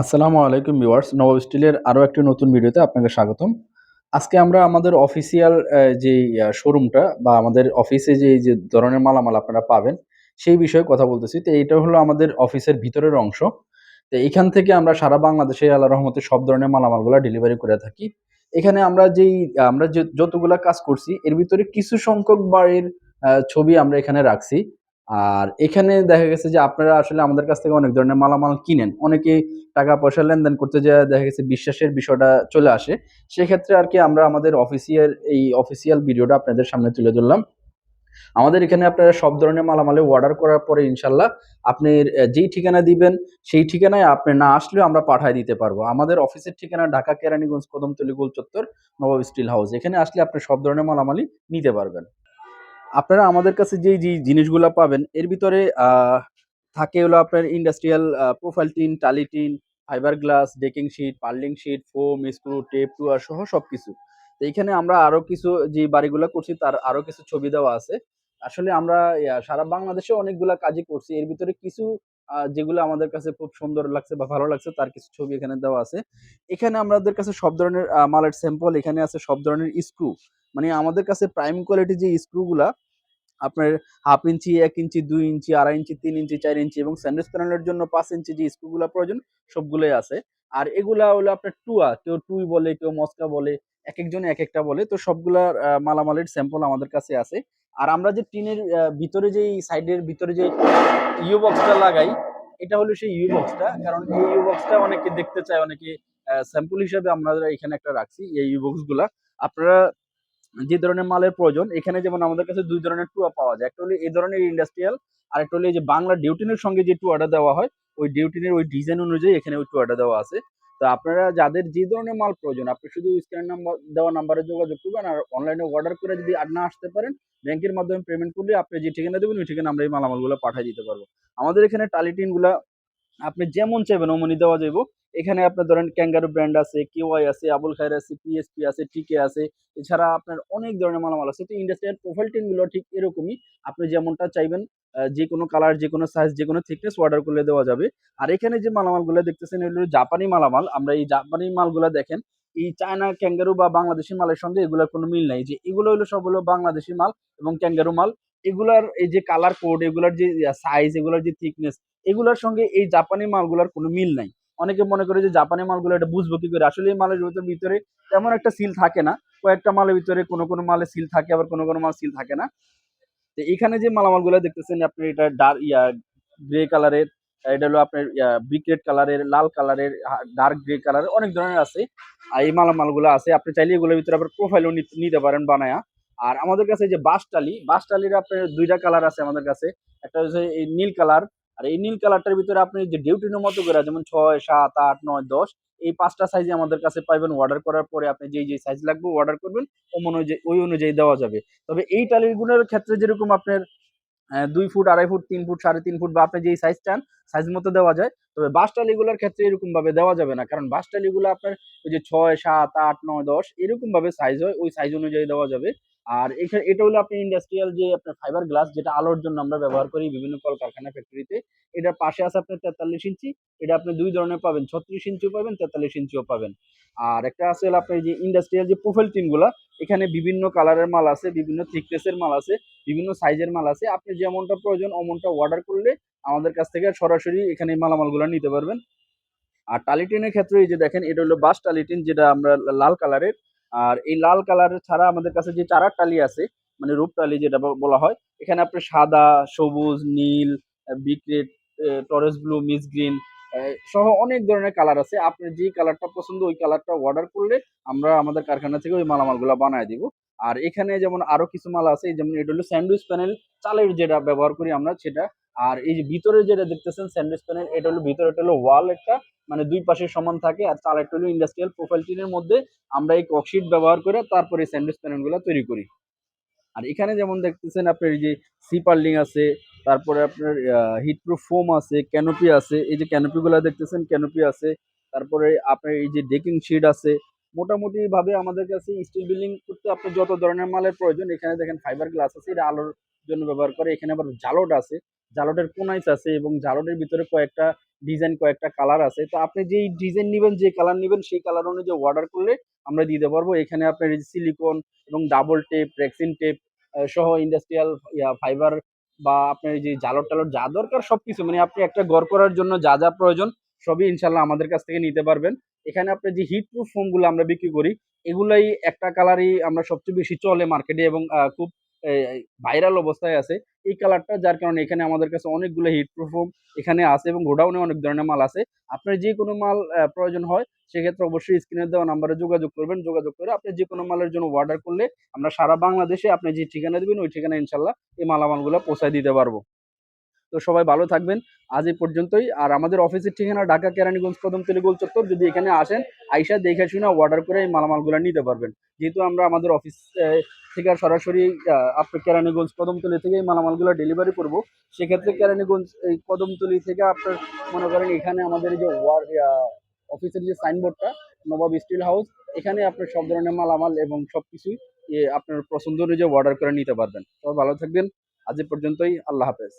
আসসালামু আলাইকুম ভিউয়ার্স, নবাব স্টিলের আরও একটি নতুন ভিডিওতে আপনাকে স্বাগতম। আজকে আমরা আমাদের অফিসিয়াল যে শোরুমটা বা আমাদের অফিসে যে যে ধরনের মালামাল আপনারা পাবেন, সেই বিষয়ে কথা বলতেছি। তো এইটা হলো আমাদের অফিসের ভিতরের অংশ। তো এখান থেকে আমরা সারা বাংলাদেশে আল্লাহ রহমতে সব ধরনের মালামালগুলো ডেলিভারি করে থাকি। এখানে আমরা যেই, আমরা যে, যতগুলা কাজ করছি, এর ভিতরে কিছু সংখ্যক বাড়ির ছবি আমরা এখানে রাখছি। আর এখানে দেখা গেছে যে আপনারা আসলে আমাদের কাছ থেকে অনেক ধরনের মালামাল কিনেন। অনেকে টাকা পয়সা লেনদেন করতে যেয়ে, দেখা গেছে বিশ্বাসের বিষয়টা চলে আসে। সেক্ষেত্রে আর কি আমরা আমাদের অফিসিয়াল এই অফিসিয়াল ভিডিওটা আপনাদের সামনে তুলে ধরলাম। আমাদের এখানে আপনারা সব ধরনের মালামালে অর্ডার করার পরে ইনশাল্লাহ আপনি যেই ঠিকানা দিবেন, সেই ঠিকানায় আপনি না আসলেও আমরা পাঠিয়ে দিতে পারব। আমাদের অফিসের ঠিকানা ঢাকা, কেরানীগঞ্জ, কদমতলী গোল চত্বর নবাব স্টিল হাউস। এখানে আসলে আপনি সব ধরনের মালামালই নিতে পারবেন। আপনারা আমাদের কাছে যেই যে জিনিসগুলো পাবেন, এর ভিতরে থাকে হলো আপনার ইন্ডাস্ট্রিয়াল প্রোফাইল টিন টালি tin fibre glass decking sheet purlin sheet foam screw tape টুয়ার সহ সব কিছু তো এইখানে আমরা আরও কিছু যে বাড়িগুলো করছি, তার আরও কিছু ছবি দেওয়া আছে। আসলে আমরা সারা বাংলাদেশে অনেকগুলা কাজই করছি। এর ভিতরে কিছু যেগুলো আমাদের কাছে খুব সুন্দর লাগছে বা ভালো লাগছে, তার কিছু ছবি এখানে দেওয়া আছে। এখানে আমাদের কাছে সব ধরনের মালের স্যাম্পল এখানে আছে সব ধরনের স্ক্রু মানে আমাদের কাছে প্রাইম কোয়ালিটি যে স্ক্রুগুলা আপনার হাফ ইঞ্চি, এক ইঞ্চি, দুই ইঞ্চি, আড়াই ইঞ্চি, তিন ইঞ্চি, চার ইঞ্চি এবং স্যান্ডউইচ প্যানেলের জন্য পাঁচ ইঞ্চি যে স্ক্রুগুলো প্রয়োজন, সবগুলোই আছে। আর এগুলা হলো আপনার টুয়া। কেউ টুই বলে, কেউ মস্কা বলে এক একজন এক একটা বলে। তো সবগুলার মালামালের স্যাম্পল আমাদের কাছে আছে। আর আমরা যে টিনের ভিতরে যে সাইডের ভিতরে যে ইউ বক্সটা লাগাই, এটা হলো সেই ইউ বক্সটা কারণ এই ইউ বক্সটা অনেকে দেখতে চায়, অনেকে স্যাম্পল হিসাবে আমরা এখানে একটা রাখছি, এই ইউ বক্সগুলা আপনারা যে ধরনের মালের প্রয়োজন, এখানে যেমন আমাদের কাছে দুই ধরনের টুয়া পাওয়া যায়। একটা হলো এই ধরনের ইন্ডাস্ট্রিয়াল আর একটা হলো যে বাংলা ডিউটিনের সঙ্গে যে টুয়াটা দেওয়া হয়, ওই ডিউটিনের ওই ডিজাইন অনুযায়ী এখানে ওই টুয়াটা দেওয়া আছে। তো আপনারা যাদের যে ধরনের মাল প্রয়োজন, আপনি শুধু স্ক্যান নাম্বার দেওয়া নাম্বারে যোগাযোগ করবেন আর অনলাইনে অর্ডার করে যদি আর না আসতে পারেন ব্যাংকের মাধ্যমে পেমেন্ট করলে আপনি যে ঠিকানা দেবেন, ওই ঠিকানা আমরা এই মালামালগুলো পাঠিয়ে দিতে পারব। আমাদের এখানে টালিটিনগুলা আপনি যেমন চাইবেন, অমনি দেওয়া যাইব। এখানে আপনার ধরেন ক্যাঙ্গারু ব্র্যান্ড আছে কেওয়াই আছে আবুল খায়ের আছে পিএসপি আছে টিকে আছে, এছাড়া আপনার অনেক ধরনের মালামাল আছে। তো ইন্ডাস্ট্রিয়াল প্রোফাইল টিনগুলো ঠিক এরকমই। আপনি যেমনটা চাইবেন যে কোনো কালার যে কোনো সাইজ যে কোনো থিকনেস অর্ডার করলে দেওয়া যাবে। আর এখানে যে মালামালগুলো দেখতেছেন, এগুলো জাপানি মালামাল। আমরা এই জাপানি মালগুলা দেখেন, এই চায়না ক্যাঙ্গারু বা বাংলাদেশি মালের সঙ্গে এগুলোর কোনো মিল নাই। যে এগুলো হলো সব হলো বাংলাদেশি মাল এবং ক্যাঙ্গারু মাল। এগুলার এই যে কালার কোড এগুলার যে সাইজ এগুলার যে থিকনেস এগুলোর সঙ্গে এই জাপানি মালগুলার কোনো মিল নাই। অনেকে মনে করে যে জাপানি মালগুলো এটা বুঝব কি করে? আসলে এই মালের ভিতরে তেমন একটা সিল থাকে না। কয়েকটা মালের ভিতরে কোনো কোনো মালে সিল থাকে, আবার কোনো কোনো মাল সিল থাকে না। তো এখানে যে মালামালগুলো দেখতেছেন আপনি এটা ডার্ক ইয়া গ্রে কালারের এটা হলো আপনার ব্রিকেট কালারের লাল কালারের ডার্ক গ্রে কালারের অনেক ধরনের আছে। আর এই মালামালগুলো আছে, আপনি চাইলে এগুলোর ভিতরে আবার প্রোফাইলও নিতে পারেন বানায়া। আর আমাদের কাছে যে বাসটালি বাসটালির আপনার দুইটা কালার আছে আমাদের কাছে। একটা হচ্ছে এই নীল কালার আর এই নীল কালারটার ভিতরে আপনি যে ডিউটিনের মতো করে, যেমন ছয়, সাত, আট, নয়, দশ, এই পাঁচটা সাইজে আমাদের কাছে পাইবেন অর্ডার করার পরে আপনি যেই যেই সাইজ লাগবে অর্ডার করবেন অনুযায়ী, ওই অনুযায়ী দেওয়া যাবে। তবে এই টালির গুণের ক্ষেত্রে যেরকম আপনার দুই ফুট, আড়াই ফুট, তিন ফুট, সাড়ে তিন ফুট বা আপনি যেই সাইজ চান সাইজ মতো দেওয়া যায়। তবে বাস টালিগুলোর ক্ষেত্রে এরকম ভাবে দেওয়া যাবে না। কারণ বাস টালিগুলো আপনার ওই যে ছয়, সাত, আট, নয়, দশ এরকম ভাবে সাইজ হয়, ওই সাইজ অনুযায়ী দেওয়া যাবে। আর এখানে এটা হলো আপনি ইন্ডাস্ট্রিয়াল যে আপনার ফাইবার গ্লাস যেটা আলোর জন্য আমরা ব্যবহার করি বিভিন্ন কলকারখানা ফ্যাক্টরিতে এটার পাশে আছে আপনার তেতাল্লিশ ইঞ্চি, এটা আপনি দুই ধরনের পাবেন, ছত্রিশ ইঞ্চিও পাবেন, তেতাল্লিশ ইঞ্চিও পাবেন। আর একটা আছে আপনার যে ইন্ডাস্ট্রিয়াল যে প্রোফাইল টিনগুলা এখানে বিভিন্ন কালারের মাল আছে, বিভিন্ন থিকনেসের মাল আছে, বিভিন্ন সাইজের মাল আছে, আপনি যেমনটা প্রয়োজন অমনটা অর্ডার করলে আমাদের কাছ থেকে সরাসরি এখানে মালামালগুলো নিতে পারবেন। আর টালিটিনের ক্ষেত্রে এই যে দেখেন, এটা হলো বাস টালিটিন যেটা আমরা লাল কালারের আর এই লাল কালার ছাড়া আমাদের কাছে যে চারা টালি আছে মানে রূপ টালি যেটা বলা হয়, এখানে আপনি সাদা, সবুজ, নীল বিক্রেট টরেস ব্লু মিস গ্রিন সহ অনেক ধরনের কালার আছে। আপনার যে কালারটা পছন্দ ওই কালারটা অর্ডার করলে আমরা আমাদের কারখানা থেকে ওই মালামালগুলো বানায় দিব। আর এখানে যেমন আরও কিছু মাল আছে, যেমন এটা হলো স্যান্ডউইচ প্যানেল চালের যেটা ব্যবহার করি আমরা, সেটা আর এই যে ভিতরে যেটা দেখতেছেন স্যান্ডউইচ প্যানেল, এটা হলো ভিতরে, এটা হলো ওয়াল একটা মানে দুই পাশে সমান থাকে, আর তার একটা হলো ইন্ডাস্ট্রিয়াল প্রোফাইল টিনের মধ্যে আমরা এই ককশিট ব্যবহার করে তারপরে স্যান্ডউইচ প্যানেলগুলো তৈরি করি। আর এখানে যেমন দেখতেছেন আপনার এই যে সি পার্লিং আছে, তারপরে আপনার হিট প্রুফ ফোম আছে ক্যানোপি আছে, এই যে ক্যানোপি গুলা দেখতেছেন ক্যানোপি আছে, তারপরে আপনার এই যে ডেকিং শিট আছে মোটামুটি ভাবে আমাদের কাছে স্টিল বিল্ডিং করতে আপনি যত ধরনের মালের প্রয়োজন, এখানে দেখেন ফাইবার গ্লাস আছে, এটা আলোর জন্য ব্যবহার করে, এখানে আবার জালট আছে জালটের কোনাইস আছে এবং জালটের ভিতরে কয়েকটা ডিজাইন কয়েকটা কালার আছে। তো আপনি যেই ডিজাইন নেবেন, যে কালার নেবেন, সেই কালার অনুযায়ী অর্ডার করলে আমরা দিতে পারব, এখানে আপনার সিলিকন এবং ডাবল টেপ রেক্সিন টেপ সহ ইন্ডাস্ট্রিয়াল ফাইবার বা আপনার যে জালট টালট যা দরকার সবকিছু মানে আপনি একটা ঘর করার জন্য যা যা প্রয়োজন সবই ইনশাল্লাহ আমাদের কাছ থেকে নিতে পারবেন। এখানে আপনি যে হিট প্রুফ ফোমগুলো আমরা বিক্রি করি, এগুলাই একটা কালারই আমরা সবচেয়ে বেশি চলে মার্কেটে এবং খুব ভাইরাল অবস্থায় আছে। এই কালারটা যার কারণে এখানে আমাদের কাছে অনেকগুলো হিট প্রুফ এখানে আছে এবং গোডাউনে অনেক ধরনের মাল আছে। আপনার যে কোনো মাল প্রয়োজন হয়, সেক্ষেত্রে অবশ্যই স্ক্রিনে দেওয়া নাম্বারে যোগাযোগ করবেন। যোগাযোগ করে আপনি যে কোনো মালের জন্য অর্ডার করলে আমরা সারা বাংলাদেশে আপনি যে ঠিকানা দেবেন, ওই ঠিকানা ইনশাল্লাহ এই মালামালগুলো পৌঁছায় দিতে পারব। তো সবাই ভালো থাকবেন। আজ এই পর্যন্তই। আর আমাদের অফিসের ঠিকানা ঢাকা কেরানীগঞ্জ কদমতলী গোল চত্বর। যদি এখানে আসেন, আইসা দেখে শুনে অর্ডার করে এই মালামালগুলো নিতে পারবেন। যেহেতু আমরা আমাদের অফিস থেকে সরাসরি আপনার কেরানীগঞ্জ কদমতলী থেকে এই মালামালগুলো ডেলিভারি করব। সেক্ষেত্রে কেরানীগঞ্জ, এই কদমতলী থেকে আপনার মনে করেন এখানে আমাদের যে ওয়ার অফিসের যে সাইনবোর্ডটা নবাব স্টিল হাউস এখানে আপনার সব ধরনের মালামাল এবং সব কিছুই আপনার পছন্দ অনুযায়ী অর্ডার করে নিতে পারবেন। সবাই ভালো থাকবেন। আজ পর্যন্তই। আল্লাহ হাফেজ।